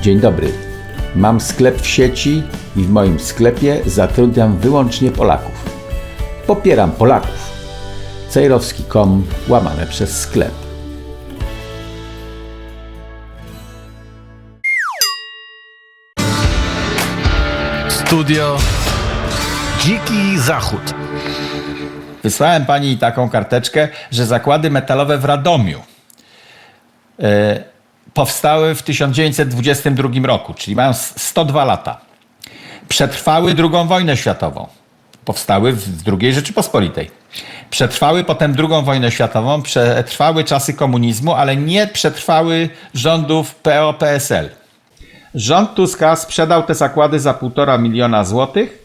Dzień dobry. Mam sklep w sieci i w moim sklepie zatrudniam wyłącznie Polaków. Popieram Polaków. Cejrowski.com łamane przez sklep. Studio Dziki Zachód. Wysłałem pani taką karteczkę, że zakłady metalowe w Radomiu e, powstały w 1922 roku, czyli mają s- 102 lata. Przetrwały II wojnę światową. Powstały w II Rzeczypospolitej. Przetrwały potem II wojnę światową, przetrwały czasy komunizmu, ale nie przetrwały rządów PO-PSL. Rząd Tuska sprzedał te zakłady za półtora miliona złotych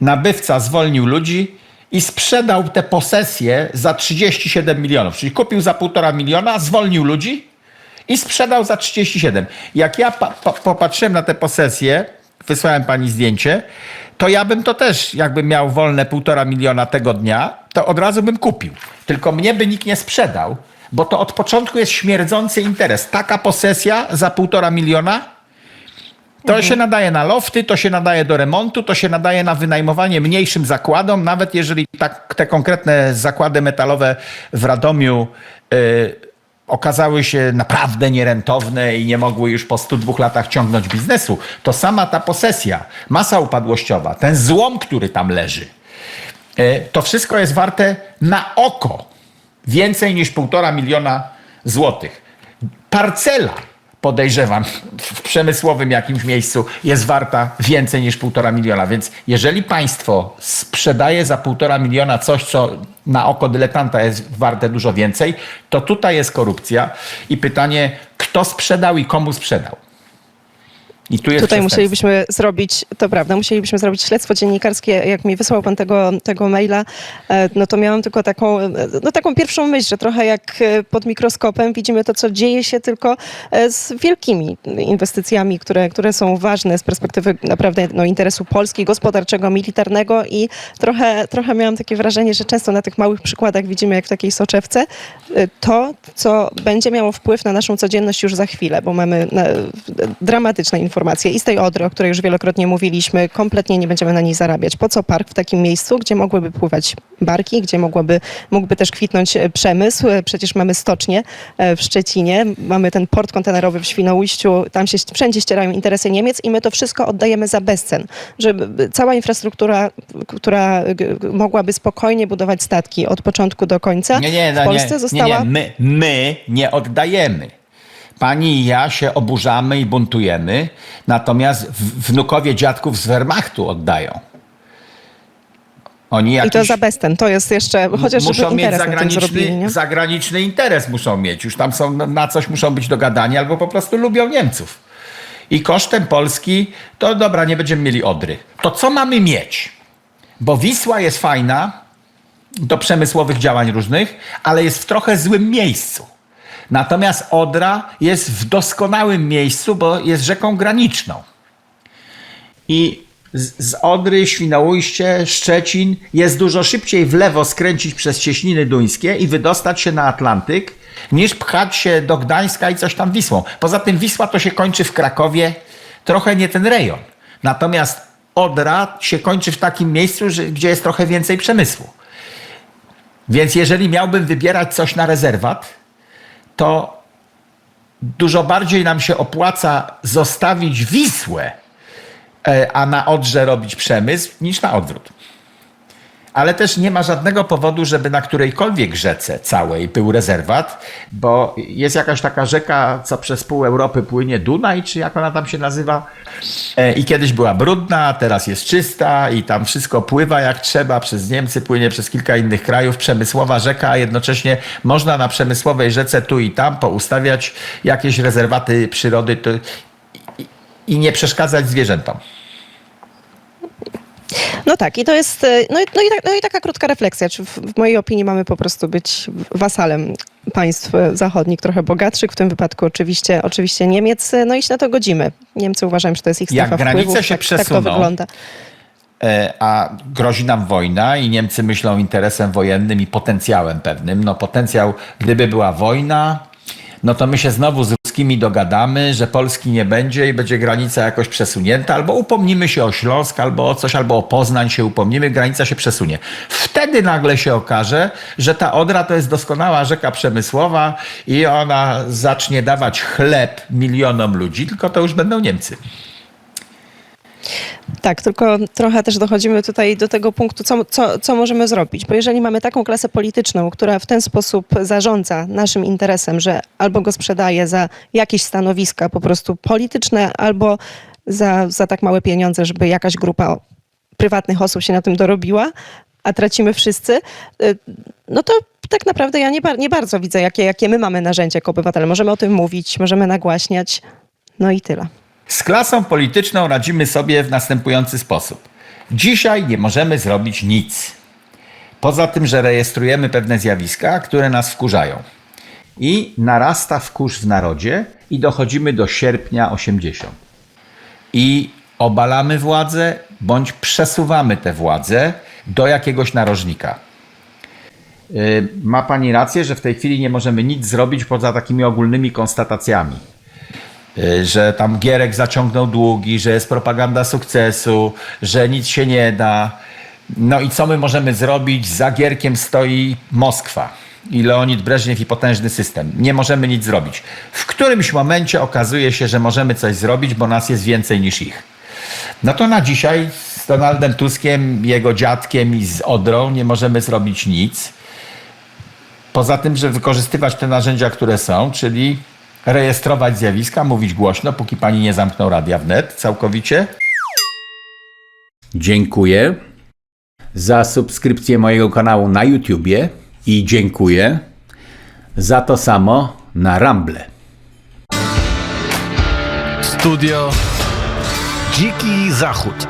nabywca zwolnił ludzi i sprzedał te posesje za 37 milionów. Czyli kupił za 1,5 miliona, zwolnił ludzi i sprzedał za 37. Jak ja pa, pa, popatrzyłem na te posesje, wysłałem pani zdjęcie, to ja bym to też, jakbym miał wolne 1,5 miliona tego dnia, to od razu bym kupił. Tylko mnie by nikt nie sprzedał, bo to od początku jest śmierdzący interes. Taka posesja za 1,5 miliona to się nadaje na lofty, to się nadaje do remontu, to się nadaje na wynajmowanie mniejszym zakładom, nawet jeżeli tak, te konkretne zakłady metalowe w Radomiu y, okazały się naprawdę nierentowne i nie mogły już po 102 latach ciągnąć biznesu, to sama ta posesja, masa upadłościowa, ten złom, który tam leży, y, to wszystko jest warte na oko więcej niż 1,5 miliona złotych. Parcela, podejrzewam, w przemysłowym jakimś miejscu jest warta więcej niż 1,5 miliona. Więc jeżeli państwo sprzedaje za 1,5 miliona coś, co na oko dyletanta jest warte dużo więcej, to tutaj jest korupcja i pytanie, kto sprzedał i komu sprzedał. I tu jest Tutaj musielibyśmy zrobić, to prawda, musielibyśmy zrobić śledztwo dziennikarskie. Jak mi wysłał pan tego, tego maila, e, no to miałam tylko taką, e, no taką pierwszą myśl, że trochę jak e, pod mikroskopem widzimy to, co dzieje się tylko z wielkimi inwestycjami, które, które są ważne z perspektywy naprawdę no, interesu Polski, gospodarczego, militarnego i trochę, trochę miałam takie wrażenie, że często na tych małych przykładach widzimy, jak w takiej soczewce, to, co będzie miało wpływ na naszą codzienność już za chwilę, bo mamy dramatyczne informacje i z tej Odry, o której już wielokrotnie mówiliśmy, kompletnie nie będziemy na niej zarabiać. Po co park w takim miejscu, gdzie mogłyby pływać barki, gdzie mogłoby, mógłby też kwitnąć e, przemysł? E, Przecież mamy stocznię e, w Szczecinie, mamy ten port kontenerowy w Świnoujściu, tam się wszędzie ścierają interesy Niemiec i my to wszystko oddajemy za bezcen. Żeby cała infrastruktura, która mogłaby spokojnie budować statki od początku do końca Nie, nie, w no Polsce nie, została... nie, nie. My, my nie oddajemy. Pani i ja się oburzamy i buntujemy, natomiast wnukowie dziadków z Wehrmachtu oddają. Oni I jakiś, to za bezcen. To jest jeszcze, chociaż muszą mieć interes tym zrobili, zagraniczny, nie? zagraniczny interes muszą mieć. Już tam są na coś muszą być dogadani, albo po prostu lubią Niemców. I kosztem Polski, to dobra, nie będziemy mieli Odry. To co mamy mieć? Bo Wisła jest fajna do przemysłowych działań różnych, ale jest w trochę złym miejscu. Natomiast Odra jest w doskonałym miejscu, bo jest rzeką graniczną. I z, Odry, Świnoujście, Szczecin jest dużo szybciej w lewo skręcić przez cieśniny duńskie i wydostać się na Atlantyk, niż pchać się do Gdańska i coś tam Wisłą. Poza tym Wisła to się kończy w Krakowie, trochę nie ten rejon. Natomiast Odra się kończy w takim miejscu, że, gdzie jest trochę więcej przemysłu. Więc jeżeli miałbym wybierać coś na rezerwat, to dużo bardziej nam się opłaca zostawić Wisłę, e, a na Odrze robić przemysł, niż na odwrót. Ale też nie ma żadnego powodu, żeby na którejkolwiek rzece całej był rezerwat, bo jest jakaś taka rzeka, co przez pół Europy płynie, Dunaj, czy jak ona tam się nazywa. E, I kiedyś była brudna, teraz jest czysta i tam wszystko pływa jak trzeba, przez Niemcy płynie, przez kilka innych krajów, przemysłowa rzeka, a jednocześnie można na przemysłowej rzece tu i tam poustawiać jakieś rezerwaty przyrody i nie przeszkadzać zwierzętom. No tak, i to jest, no i, no i, tak, no i taka krótka refleksja. Czy w, w mojej opinii mamy po prostu być wasalem państw e, zachodnich, trochę bogatszych, w tym wypadku oczywiście, oczywiście Niemiec, no i się na to godzimy. Niemcy uważają, że to jest ich Jak strefa granice wpływów, się tak, tak to przesuną, wygląda. E, a grozi nam wojna i Niemcy myślą interesem wojennym i potencjałem pewnym. No potencjał, gdyby była wojna, no to my się znowu z wszystkimi dogadamy, że Polski nie będzie i będzie granica jakoś przesunięta, albo upomnimy się o Śląsk, albo o coś, albo o Poznań się upomnimy, granica się przesunie. Wtedy nagle się okaże, że ta Odra to jest doskonała rzeka przemysłowa i ona zacznie dawać chleb milionom ludzi, tylko to już będą Niemcy. Tak, tylko trochę też dochodzimy tutaj do tego punktu, co, co, co możemy zrobić. Bo jeżeli mamy taką klasę polityczną, która w ten sposób zarządza naszym interesem, że albo go sprzedaje za jakieś stanowiska po prostu polityczne, albo za, za tak małe pieniądze, żeby jakaś grupa prywatnych osób się na tym dorobiła, a tracimy wszyscy, y, no to tak naprawdę ja nie, nie bardzo widzę, jakie, jakie my mamy narzędzia jako obywatele. Możemy o tym mówić, możemy nagłaśniać, no i tyle. Z klasą polityczną radzimy sobie w następujący sposób. Dzisiaj nie możemy zrobić nic. Poza tym, że rejestrujemy pewne zjawiska, które nas wkurzają. I narasta wkurz w narodzie i dochodzimy do sierpnia 80. I obalamy władzę bądź przesuwamy tę władzę do jakiegoś narożnika. Yy, Ma pani rację, że w tej chwili nie możemy nic zrobić poza takimi ogólnymi konstatacjami y, że tam Gierek zaciągnął długi, że jest propaganda sukcesu, że nic się nie da. No i co my możemy zrobić? Za Gierkiem stoi Moskwa i Leonid Breżniew i potężny system. Nie możemy nic zrobić. W którymś momencie okazuje się, że możemy coś zrobić, bo nas jest więcej niż ich. No to na dzisiaj z Donaldem Tuskiem, jego dziadkiem i z Odrą nie możemy zrobić nic. Poza tym, że wykorzystywać te narzędzia, które są, czyli rejestrować zjawiska, mówić głośno, póki pani nie zamknął radia wnet całkowicie. Dziękuję za subskrypcję mojego kanału na YouTubie i dziękuję za to samo na Rumble. Studio Dziki Zachód.